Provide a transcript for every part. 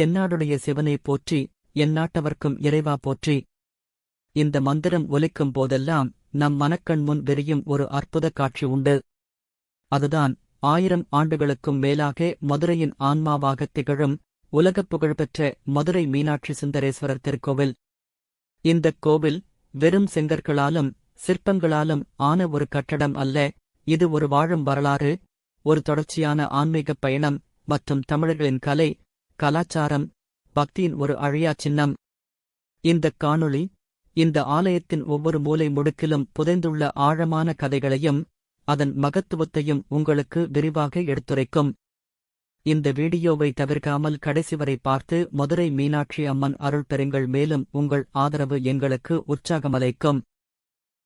தென்னாடுடைய சிவனை போற்றி எந்நாட்டவர்க்கும் இறைவா போற்றி. இந்த மந்திரம் ஒலிக்கும் போதெல்லாம் நம் மனக்கண் முன் விரியும் ஒரு அற்புத காட்சி உண்டு. அதுதான் ஆயிரம் ஆண்டுகளுக்கும் மேலாக மதுரையின் ஆன்மாவாகத் திகழும் உலகப் புகழ்பெற்ற மதுரை மீனாட்சி சுந்தரேஸ்வரர் திருக்கோவில். இந்தக் கோவில் வெறும் செங்கற்களாலும் சிற்பங்களாலும் ஆன ஒரு கட்டடம் அல்ல இது ஒரு வாழும் வரலாறு ஒரு தொடர்ச்சியான ஆன்மீகப் பயணம் மற்றும் தமிழர்களின் கலை கலாச்சாரம் பக்தியின் ஒரு அழியா சின்னம். இந்தக் காணொளி இந்த ஆலயத்தின் ஒவ்வொரு மூலை முடுக்கிலும் புதைந்துள்ள ஆழமான கதைகளையும் அதன் மகத்துவத்தையும் உங்களுக்கு விரிவாக எடுத்துரைக்கும். இந்த வீடியோவை தவிர்க்காமல் கடைசி வரை பார்த்து மதுரை மீனாட்சி அம்மன் அருள் பெறுங்கள். மேலும் உங்கள் ஆதரவு எங்களுக்கு உற்சாகமளிக்கும்.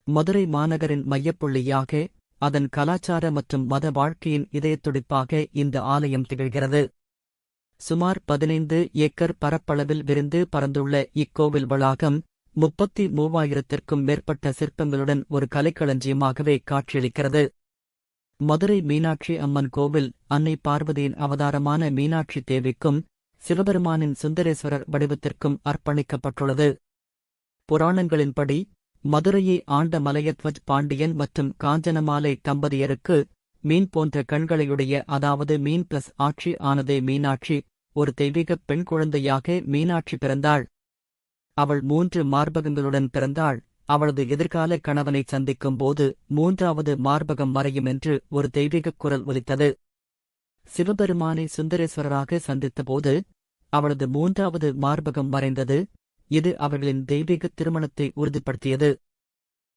மதுரை மாநகரின் மையப்புள்ளியாக அதன் கலாச்சார மற்றும் மத வாழ்க்கையின் இதயத்துடிப்பாக இந்த ஆலயம் திகழ்கிறது. சுமார் பதினைந்து ஏக்கர் பரப்பளவில் விரிந்து பறந்துள்ள இக்கோவில் வளாகம் முப்பத்தி மூவாயிரத்திற்கும் மேற்பட்ட சிற்பங்களுடன் ஒரு கலைக்களஞ்சியமாகவே காட்சியளிக்கிறது. மதுரை மீனாட்சி அம்மன் கோவில் அன்னை பார்வதியின் அவதாரமான மீனாட்சி தேவிக்கும் சிவபெருமானின் சுந்தரேஸ்வரர் வடிவத்திற்கும் அர்ப்பணிக்கப்பட்டுள்ளது. புராணங்களின்படி மதுரையை ஆண்ட மலையத்வஜ் பாண்டியன் மற்றும் காஞ்சனமாலை தம்பதியருக்கு மீன் போன்ற கண்களையுடைய அதாவது மீன் பிளஸ் ஆட்சி ஆனதே மீனாட்சி ஒரு தெய்வீகப் பெண் குழந்தையாக மீனாட்சி பிறந்தாள். அவள் மூன்று மார்பகங்களுடன் பிறந்தாள். அவளது எதிர்கால கணவனை சந்திக்கும் போது மூன்றாவது மார்பகம் மறையும் என்று ஒரு தெய்வீகக் குரல் ஒலித்தது. சிவபெருமானை சுந்தரேஸ்வரராக சந்தித்தபோது அவளது மூன்றாவது மார்பகம் மறைந்தது. இது அவர்களின் தெய்வீக திருமணத்தை உறுதிப்படுத்தியது.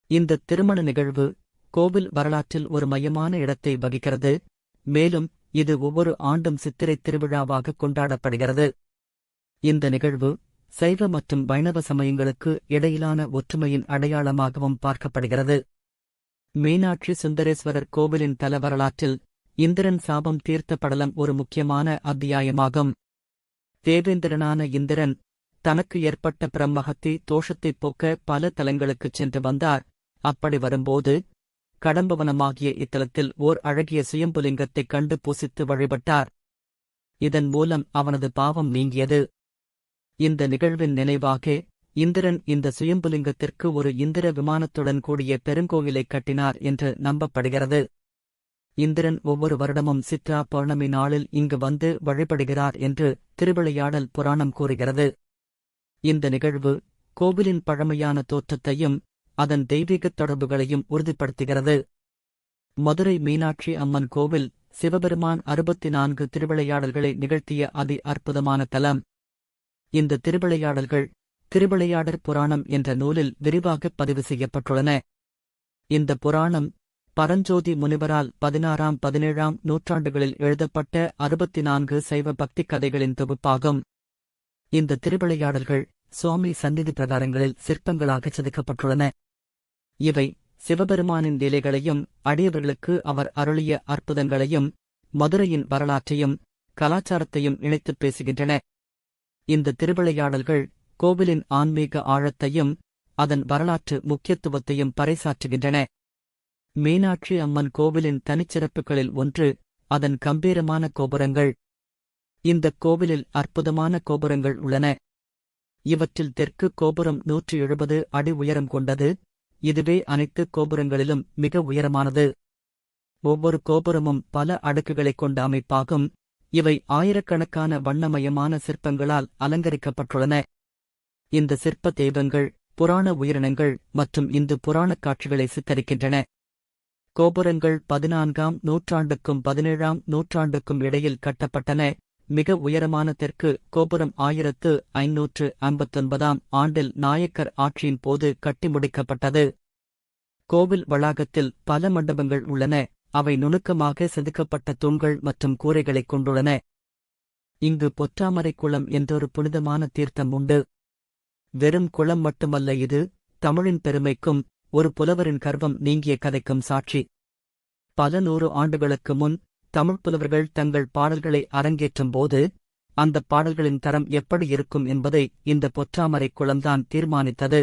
இந்த திருமண நிகழ்வு கோவில் வரலாற்றில் ஒரு மையமான இடத்தை வகிக்கிறது. மேலும் இது ஒவ்வொரு ஆண்டும் சித்திரை திருவிழாவாக கொண்டாடப்படுகிறது. இந்த நிகழ்வு சைவ மற்றும் வைணவ சமயங்களுக்கு இடையிலான ஒற்றுமையின் அடையாளமாகவும் பார்க்கப்படுகிறது. மீனாட்சி சுந்தரேஸ்வரர் கோவிலின் தல வரலாற்றில் இந்திரன் சாபம் தீர்த்த படலம் ஒரு முக்கியமான அத்தியாயமாகும். தேவேந்திரனான இந்திரன் தனக்கு ஏற்பட்ட பிரம்மஹத்தி தோஷத்தைப் போக்க பல தலங்களுக்குச் சென்று வந்தார். அப்படி வரும்போது கடம்பவனமாகிய இத்தலத்தில் ஓர் அழகிய சுயம்புலிங்கத்தைக் கண்டு பூசித்து வழிபட்டார். இதன் மூலம் அவனது பாவம் நீங்கியது. இந்த நிகழ்வின் நினைவாக இந்திரன் இந்த சுயம்புலிங்கத்திற்கு ஒரு இந்திர விமானத்துடன் கூடிய பெருங்கோவிலை கட்டினார் என்று நம்பப்படுகிறது. இந்திரன் ஒவ்வொரு வருடமும் சித்ரா பௌர்ணமி நாளில் இங்கு வந்து வழிபடுகிறார் என்று திருவிளையாடல் புராணம் கூறுகிறது. இந்த நிகழ்வு கோவிலின் பழமையான தோற்றத்தையும் அதன் தெய்வீகத் தொடர்புகளையும் உறுதிப்படுத்துகிறது. மதுரை மீனாட்சி அம்மன் கோவில் சிவபெருமான் அறுபத்தி நான்கு திருவிளையாடல்களை நிகழ்த்திய அதி அற்புதமான தலம். இந்த திருவிளையாடல்கள் திருவிளையாடற் புராணம் என்ற நூலில் விரிவாகப் பதிவு செய்யப்பட்டுள்ளன. இந்த புராணம் பரஞ்சோதி முனிவரால் பதினாறாம் பதினேழாம் நூற்றாண்டுகளில் எழுதப்பட்ட அறுபத்தி நான்கு சைவ பக்திக் கதைகளின் தொகுப்பாகும். இந்த திருவிளையாடல்கள் சுவாமி சந்நிதி பிரகாரங்களில் சிற்பங்களாகச் செதுக்கப்பட்டுள்ளன. இவை சிவபெருமானின் நிலைகளையும் அடியவர்களுக்கு அவர் அருளிய அற்புதங்களையும் மதுரையின் வரலாற்றையும் கலாச்சாரத்தையும் இணைத்துப் பேசுகின்றன. இந்த திருவிளையாடல்கள் கோவிலின் ஆன்மீக ஆழத்தையும் அதன் வரலாற்று முக்கியத்துவத்தையும் பறைசாற்றுகின்றன. மீனாட்சி அம்மன் கோவிலின் தனிச்சிறப்புகளில் ஒன்று அதன் கம்பீரமான கோபுரங்கள். இந்தக் கோவிலில் அற்புதமான கோபுரங்கள் உள்ளன. இவற்றில் தெற்கு கோபுரம் நூற்றி எழுபது அடி உயரம் கொண்டது இதுவே அனைத்து கோபுரங்களிலும் மிக உயரமானது. ஒவ்வொரு கோபுரமும் பல அடுக்குகளைக் கொண்ட அமைப்பாகும். இவை ஆயிரக்கணக்கான வண்ணமயமான சிற்பங்களால் அலங்கரிக்கப்பட்டுள்ளன. இந்த சிற்ப தெய்வங்கள் புராண உயிரினங்கள் மற்றும் இந்து புராணக் காட்சிகளை சித்தரிக்கின்றன. கோபுரங்கள் பதினான்காம் நூற்றாண்டுக்கும் பதினேழாம் நூற்றாண்டுக்கும் இடையில் கட்டப்பட்டன. மிக உயரமான தெற்கு கோபுரம் ஆயிரத்து ஐநூற்று ஐம்பத்தொன்பதாம் ஆண்டில் நாயக்கர் ஆட்சியின் போது கட்டி முடிக்கப்பட்டது. கோவில் வளாகத்தில் பல மண்டபங்கள் உள்ளன. அவை நுணுக்கமாக செதுக்கப்பட்ட தூண்கள் மற்றும் கூரைகளைக் கொண்டுள்ளன. இங்கு பொற்றாமரை குளம் என்றொரு புனிதமான தீர்த்தம் உண்டு. வெறும் குளம் மட்டுமல்ல இது தமிழின் பெருமைக்கும் ஒரு புலவரின் கர்வம் நீங்கிய கதைக்கும் சாட்சி. பல நூறு ஆண்டுகளுக்கு முன் தமிழ் புலவர்கள் தங்கள் பாடல்களை அரங்கேற்றும் போது அந்தப் பாடல்களின் தரம் எப்படி இருக்கும் என்பதை இந்த பொற்றாமரை குளம்தான் தீர்மானித்தது.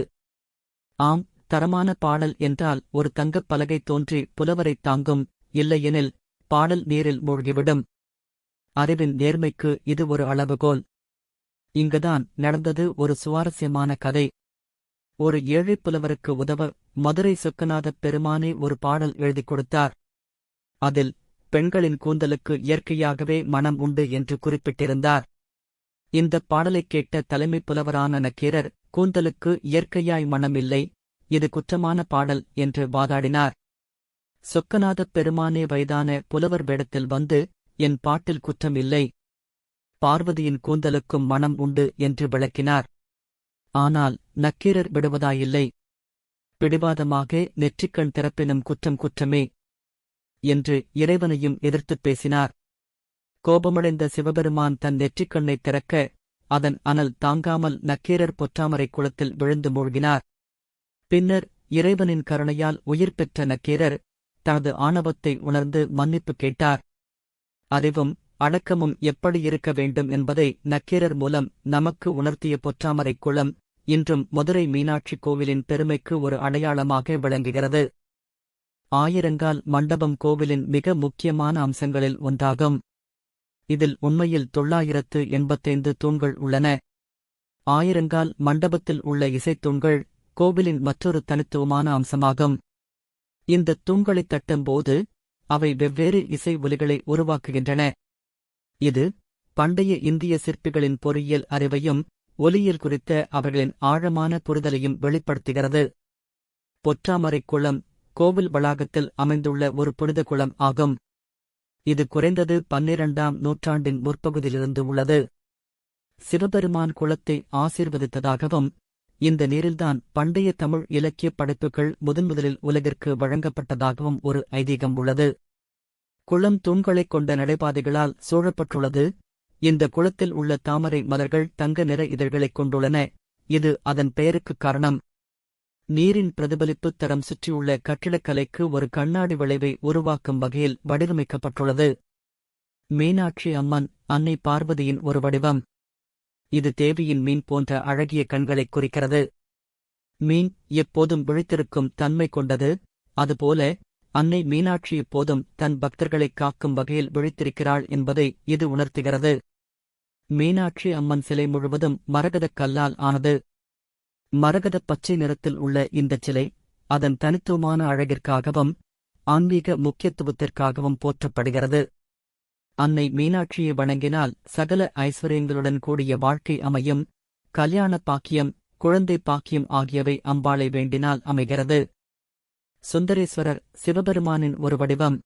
ஆம் தரமான பாடல் என்றால் ஒரு தங்கப் பலகை தோன்றி புலவரைத் தாங்கும் இல்லையெனில் பாடல் நீரில் மூழ்கிவிடும். அறிவின் நேர்மைக்கு இது ஒரு அளவுகோல். இங்குதான் நடந்தது ஒரு சுவாரஸ்யமான கதை. ஒரு ஏழை புலவருக்கு உதவ மதுரை சொக்கநாதப் பெருமானே ஒரு பாடல் எழுதிக் கொடுத்தார். அதில் பெண்களின் கூந்தலுக்கு இயற்கையாகவே மனம் உண்டு என்று குறிப்பிட்டிருந்தார். இந்தப் பாடலைக் கேட்ட தலைமைப் புலவரான நக்கீரர் கூந்தலுக்கு இயற்கையாய் மனமில்லை இது குற்றமான பாடல் என்று வாதாடினார். சொக்கநாதப் பெருமானே வயதான புலவர் வேடத்தில் வந்து என் பாட்டில் குற்றம் இல்லை பார்வதியின் கூந்தலுக்கும் மனம் உண்டு என்று விளக்கினார். ஆனால் நக்கீரர் விடுவதாயில்லை பிடிவாதமாக நெற்றிக்கண் திறப்பினும் குற்றம் குற்றமே என்று இறைவனையும் எதிர்த்துப் பேசினார். கோபமடைந்த சிவபெருமான் தன் நெற்றிக்கண்ணைத் திறக்க அதன் அனல் தாங்காமல் நக்கீரர் பொற்றாமரை குளத்தில் விழுந்து மூழ்கினார். பின்னர் இறைவனின் கருணையால் உயிர் பெற்ற நக்கீரர் தனது ஆணவத்தை உணர்ந்து மன்னிப்பு கேட்டார். அறிவும் அடக்கமும் எப்படி இருக்க வேண்டும் என்பதை நக்கீரர் மூலம் நமக்கு உணர்த்திய பொற்றாமரை குளம் இன்றும் மதுரை மீனாட்சி கோவிலின் பெருமைக்கு ஒரு அடையாளமாக விளங்குகிறது. ஆயிரங்கால் மண்டபம் கோவிலின் மிக முக்கியமான அம்சங்களில் ஒன்றாகும். இதில் உண்மையில் தொள்ளாயிரத்து எண்பத்தைந்து தூண்கள் உள்ளன. ஆயிரங்கால் மண்டபத்தில் உள்ள இசைத்தூண்கள் கோவிலின் மற்றொரு தனித்துவமான அம்சமாகும். இந்த தூண்களைத் தட்டும்போது அவை வெவ்வேறு இசை ஒலிகளை உருவாக்குகின்றன. இது பண்டைய இந்திய சிற்பிகளின் பொறியியல் அறிவையும் ஒலியியல் குறித்த அவர்களின் ஆழமான புரிதலையும் வெளிப்படுத்துகிறது. பொற்றாமரைக் குளம் கோவில் வளாகத்தில் அமைந்துள்ள ஒரு புனித குளம் ஆகும். இது குறைந்தது பன்னிரண்டாம் நூற்றாண்டின் முற்பகுதியிலிருந்து உள்ளது. சிவபெருமான் குளத்தை ஆசீர்வதித்ததாகவும் இந்த நீரில்தான் பண்டைய தமிழ் இலக்கியப் படைப்புகள் முதன்முதலில் உலகிற்கு வழங்கப்பட்டதாகவும் ஒரு ஐதீகம் உள்ளது. குளம் தூண்களைக் கொண்ட நடைபாதைகளால் சூழப்பட்டுள்ளது. இந்த குளத்தில் உள்ள தாமரை மலர்கள் தங்க நிற இதழ்களைக் கொண்டுள்ளன. இது அதன் பெயருக்குக் காரணம். நீரின் பிரதிபலிப்பு தரம் சுற்றியுள்ள கட்டிடக்கலைக்கு ஒரு கண்ணாடி விளைவை உருவாக்கும் வகையில் வடிவமைக்கப்பட்டுள்ளது. மீனாட்சி அம்மன் அன்னை பார்வதியின் ஒரு வடிவம். இது தேவியின் மீன் போன்ற அழகிய கண்களைக் குறிக்கிறது. மீன் எப்போதும் விழித்திருக்கும் தன்மை கொண்டது. அதுபோல அன்னை மீனாட்சி எப்போதும் தன் பக்தர்களைக் காக்கும் வகையில் விழித்திருக்கிறாள் என்பதை இது உணர்த்துகிறது. மீனாட்சி அம்மன் சிலை முழுவதும் மரகதக் கல்லால் ஆனது. மரகதப் பச்சை நிறத்தில் உள்ள இந்தச் சிலை அதன் தனித்துவமான அழகிற்காகவும் ஆன்மீக முக்கியத்துவத்திற்காகவும் போற்றப்படுகிறது. அன்னை மீனாட்சியை வணங்கினால் சகல ஐஸ்வர்யங்களுடன் கூடிய வாழ்க்கை அமையும் கல்யாண பாக்கியம் குழந்தை பாக்கியம் ஆகியவை அம்பாளை வேண்டினால் அமைகிறது. சுந்தரேஸ்வரர் சிவபெருமானின் ஒரு வடிவம்.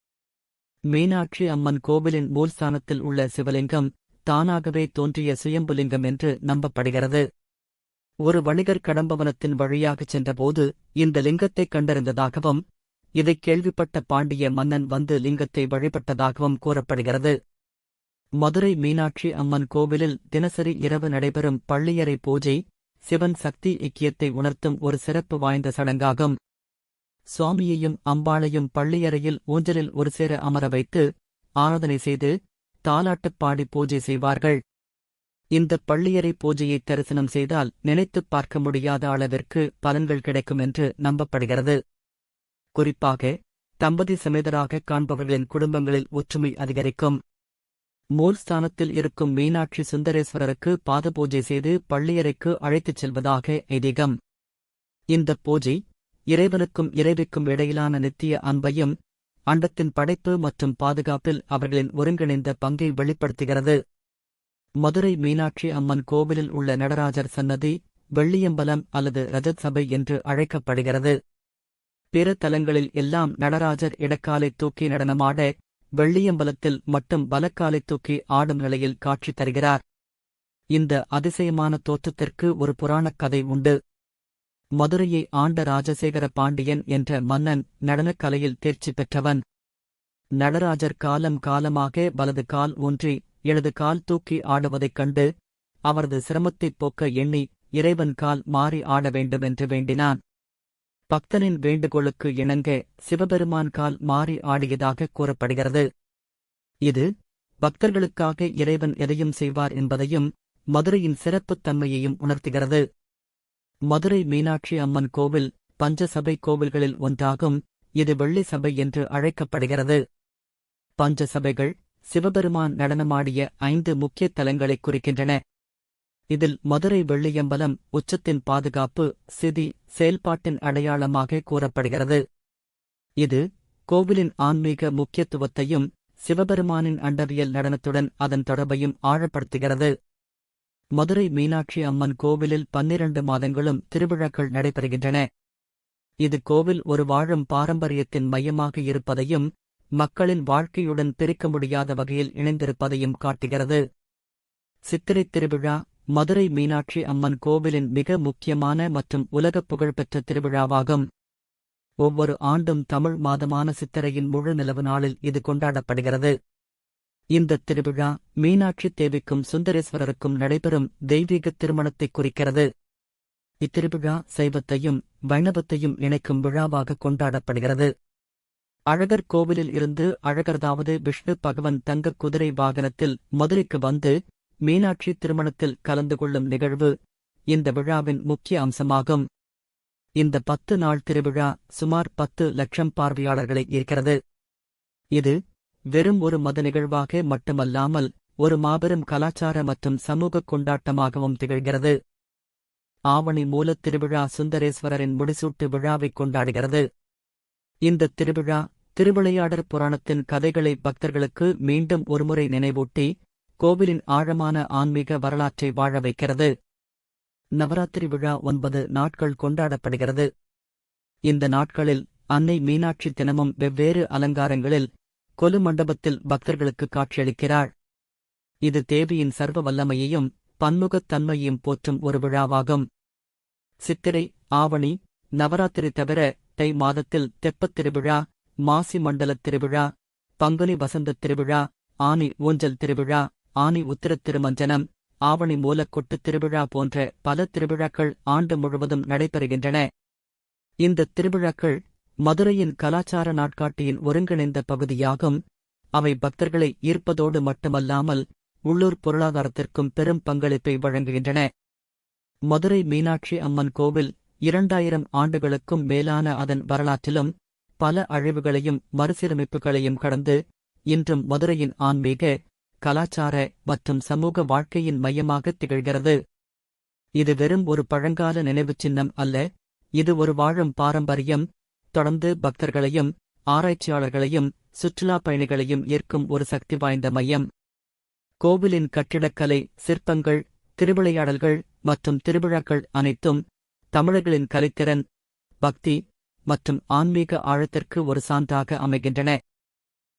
மீனாட்சி அம்மன் கோவிலின் மூல்ஸ்தானத்தில் உள்ள சிவலிங்கம் தானாகவே தோன்றிய சுயம்புலிங்கம் என்று நம்பப்படுகிறது. ஒரு வணிகர் கடம்பவனத்தின் வழியாகச் சென்றபோது இந்த லிங்கத்தைக் கண்டறிந்ததாகவும் இதைக் கேள்விப்பட்ட பாண்டிய மன்னன் வந்து லிங்கத்தை வழிபட்டதாகவும் கூறப்படுகிறது. மதுரை மீனாட்சி அம்மன் கோவிலில் தினசரி இரவு நடைபெறும் பள்ளியறை பூஜை சிவன் சக்தி இக்கியத்தை உணர்த்தும் ஒரு சிறப்பு வாய்ந்த சடங்காகும். சுவாமியையும் அம்பாளையும் பள்ளியறையில் ஊஞ்சலில் ஒரு சேர அமர வைத்து ஆராதனை செய்து தாலாட்டுப் பாடி பூஜை செய்வார்கள். இந்த பள்ளியறை பூஜையை தரிசனம் செய்தால் நினைத்துப் பார்க்க முடியாத அளவிற்கு பலன்கள் கிடைக்கும் என்று நம்பப்படுகிறது. குறிப்பாக தம்பதி சமேதராக காண்பவர்களின் குடும்பங்களில் ஒற்றுமை அதிகரிக்கும். மூல்ஸ்தானத்தில் இருக்கும் மீனாட்சி சுந்தரேஸ்வரருக்கு பாத பூஜை செய்து பள்ளியறைக்கு அழைத்துச் செல்வதாக ஐதீகம். இந்த பூஜை இறைவனுக்கும் இறைவிக்கும் இடையிலான நித்திய அன்பையும் அண்டத்தின் படைப்பு மற்றும் பாதுகாப்பில் அவர்களின் ஒருங்கிணைந்த பங்கை வெளிப்படுத்துகிறது. மதுரை மீனாட்சி அம்மன் கோவிலில் உள்ள நடராஜர் சன்னதி வெள்ளியம்பலம் அல்லது ரஜத் சபை என்று அழைக்கப்படுகிறது. பிற தலங்களில் எல்லாம் நடராஜர் இடக்காலை தூக்கி நடனமாட வெள்ளியம்பலத்தில் மட்டும் பலக்காலை தூக்கி ஆடும் நிலையில் காட்சி தருகிறார். இந்த அதிசயமான தோற்றத்திற்கு ஒரு புராணக் கதை உண்டு. மதுரையை ஆண்ட ராஜசேகர பாண்டியன் என்ற மன்னன் நடனக் கலையில் தேர்ச்சி பெற்றவன். நடராஜர் காலம் காலமாக வலது கால் ஒன்றி எனது கால் தூக்கி ஆடுவதைக் கண்டு அவரது சிரமத்தைப் போக்க எண்ணி இறைவன் கால் மாறி ஆட வேண்டுமென்று வேண்டினான். பக்தனின் வேண்டுகோளுக்கு இணங்க சிவபெருமான் கால் மாறி ஆடியதாக கூறப்படுகிறது. இது பக்தர்களுக்காக இறைவன் எதையும் செய்வார் என்பதையும் மதுரையின் சிறப்புத் தன்மையையும் உணர்த்துகிறது. மதுரை மீனாட்சி அம்மன் கோவில் பஞ்சசபை கோவில்களில் ஒன்றாகும். இது வெள்ளி சபை என்று அழைக்கப்படுகிறது. பஞ்சசபைகள் சிவபெருமான் நடனமாடிய ஐந்து முக்கிய தலங்களைக் குறிக்கின்றன. இதில் மதுரை வெள்ளியம்பலம் உச்சத்தின் பாதுகாப்பு சிதி செயல்பாட்டின் அடையாளமாக கூறப்படுகிறது. இது கோவிலின் ஆன்மீக முக்கியத்துவத்தையும் சிவபெருமானின் அண்டவியல் நடனத்துடன் அதன் தொடர்பையும் ஆழப்படுத்துகிறது. மதுரை மீனாட்சி அம்மன் கோவிலில் பன்னிரண்டு மாதங்களும் திருவிழாக்கள் நடைபெறுகின்றன. இது கோவில் ஒரு வாழும் பாரம்பரியத்தின் மையமாக இருப்பதையும் மக்களின் வாழ்க்கையுடன் பிரிக்க முடியாத வகையில் இணைந்திருப்பதையும் காட்டுகிறது. சித்திரைத் திருவிழா மதுரை மீனாட்சி அம்மன் கோவிலின் மிக முக்கியமான மற்றும் உலகப் புகழ்பெற்ற திருவிழாவாகும். ஒவ்வொரு ஆண்டும் தமிழ் மாதமான சித்திரையின் முழு நிலவு நாளில் இது கொண்டாடப்படுகிறது. இந்த திருவிழா மீனாட்சி தேவிக்கும் சுந்தரேஸ்வரருக்கும் நடைபெறும் தெய்வீக திருமணத்தை குறிக்கிறது. இத்திருவிழா சைவத்தையும் வைணவத்தையும் இணைக்கும் விழாவாக கொண்டாடப்படுகிறது. அழகர் கோவிலில் இருந்து அழகர்தாவது விஷ்ணு பகவன் தங்க குதிரை வாகனத்தில் மதுரைக்கு வந்து மீனாட்சி திருமணத்தில் கலந்து கொள்ளும் நிகழ்வு இந்த விழாவின் முக்கிய அம்சமாகும். இந்த பத்து நாள் திருவிழா சுமார் பத்து லட்சம் பார்வையாளர்களை ஈர்க்கிறது. இது வெறும் ஒரு மத நிகழ்வாக மட்டுமல்லாமல் ஒரு மாபெரும் கலாச்சார மற்றும் சமூக கொண்டாட்டமாகவும் திகழ்கிறது. ஆவணி மூலத் திருவிழா சுந்தரேஸ்வரரின் முடிசூட்டு விழாவைக் கொண்டாடுகிறது. இந்த திருவிழா திருவிளையாடற் புராணத்தின் கதைகளை பக்தர்களுக்கு மீண்டும் ஒருமுறை நினைவூட்டி கோவிலின் ஆழமான ஆன்மீக வரலாற்றை வாழ வைக்கிறது. நவராத்திரி விழா ஒன்பது நாட்கள் கொண்டாடப்படுகிறது. இந்த நாட்களில் அன்னை மீனாட்சி தினமும் வெவ்வேறு அலங்காரங்களில் கொலு மண்டபத்தில் பக்தர்களுக்கு காட்சியளிக்கிறாள். இது தேவியின் சர்வ வல்லமையையும் பன்முகத்தன்மையையும் போற்றும் ஒரு விழாவாகும். சித்திரை ஆவணி நவராத்திரி தவிர தை மாதத்தில் தெப்பத் திருவிழா மாசி மண்டலத் திருவிழா பங்குனி வசந்தத் திருவிழா ஆனி ஊஞ்சல் திருவிழா ஆனி உத்திரத் திருமஞ்சனம் ஆவணி மூலக்கொட்டு திருவிழா போன்ற பல திருவிழாக்கள் ஆண்டு முழுவதும் நடைபெறுகின்றன. இந்த திருவிழாக்கள் மதுரையின் கலாச்சார நாட்காட்டியின் ஒருங்கிணைந்த பகுதியாகும். அவை பக்தர்களை ஈர்ப்பதோடு மட்டுமல்லாமல் உள்ளூர் பொருளாதாரத்திற்கும் பெரும் பங்களிப்பை வழங்குகின்றன. மதுரை மீனாட்சி அம்மன் கோவில் இரண்டாயிரம் ஆண்டுகளுக்கும் மேலான அதன் வரலாற்றிலும் பல அழிவுகளையும் மறுசீரமைப்புகளையும் கடந்து இன்றும் மதுரையின் ஆன்மீக கலாச்சார மற்றும் சமூக வாழ்க்கையின் மையமாக திகழ்கிறது. இது வெறும் ஒரு பழங்கால நினைவுச் சின்னம் அல்ல இது ஒரு வாழும் பாரம்பரியம். தொடர்ந்து பக்தர்களையும் ஆராய்ச்சியாளர்களையும் சுற்றுலாப் பயணிகளையும் ஈர்க்கும் ஒரு சக்தி வாய்ந்த மையம். கோவிலின் கட்டிடக்கலை சிற்பங்கள் திருவிளையாடல்கள் மற்றும் திருவிழாக்கள் அனைத்தும் தமிழர்களின் கலைத்திறன் பக்தி மற்றும் ஆன்மீக ஆழத்திற்கு ஒரு சான்றாக அமைகின்றன.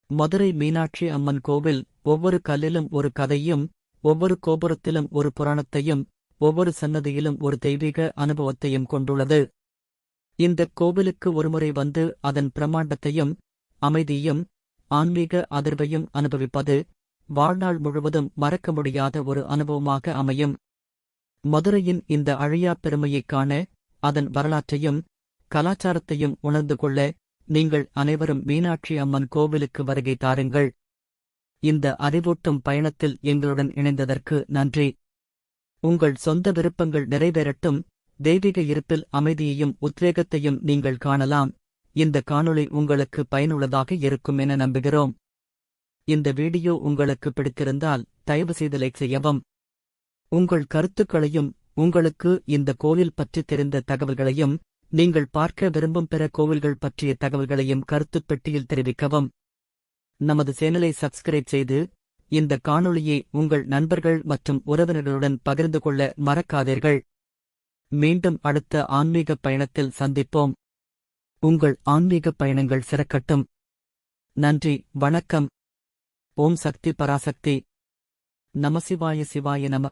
மதுரை மீனாட்சி அம்மன் கோவில் ஒவ்வொரு கல்லிலும் ஒரு கதையும் ஒவ்வொரு கோபுரத்திலும் ஒரு புராணத்தையும் ஒவ்வொரு சன்னதியிலும் ஒரு தெய்வீக அனுபவத்தையும் கொண்டுள்ளது. இந்த கோவிலுக்கு ஒருமுறை வந்து அதன் பிரமாண்டத்தையும் அமைதியும் ஆன்மீக அதிர்வையும் அனுபவிப்பது வாழ்நாள் முழுவதும் மறக்க முடியாத ஒரு அனுபவமாக அமையும். மதுரையின் இந்த அழியா பெருமையைக் காண அதன் வரலாற்றையும் கலாச்சாரத்தையும் உணர்ந்து கொள்ள நீங்கள் அனைவரும் மீனாட்சி அம்மன் கோவிலுக்கு வருகை தாருங்கள். இந்த அறிவூட்டும் பயணத்தில் எங்களுடன் இணைந்ததற்கு நன்றி. உங்கள் சொந்த விருப்பங்கள் நிறைவேறட்டும் தெய்வீக இருப்பில் அமைதியையும் உத்வேகத்தையும் நீங்கள் காணலாம். இந்த காணொளி உங்களுக்கு பயனுள்ளதாக இருக்கும் என நம்புகிறோம். இந்த வீடியோ உங்களுக்கு பிடித்திருந்தால் தயவுசெய்தலை லைக் செய்யவும் உங்கள் கருத்துக்களையும் உங்களுக்கு இந்த கோவில் பற்றி தெரிந்த தகவல்களையும் நீங்கள் பார்க்க விரும்பும் பிற கோவில்கள் பற்றிய தகவல்களையும் கருத்துப் பெட்டியில் தெரிவிக்கவும். நமது சேனலை சப்ஸ்கிரைப் செய்து இந்த காணொளியை உங்கள் நண்பர்கள் மற்றும் உறவினர்களுடன் பகிர்ந்து கொள்ள மறக்காதீர்கள். மீண்டும் அடுத்த ஆன்மீக பயணத்தில் சந்திப்போம். உங்கள் ஆன்மீக பயணங்கள் சிறக்கட்டும். நன்றி வணக்கம். ஓம் சக்தி பராசக்தி. நமசிவாய சிவாய நம.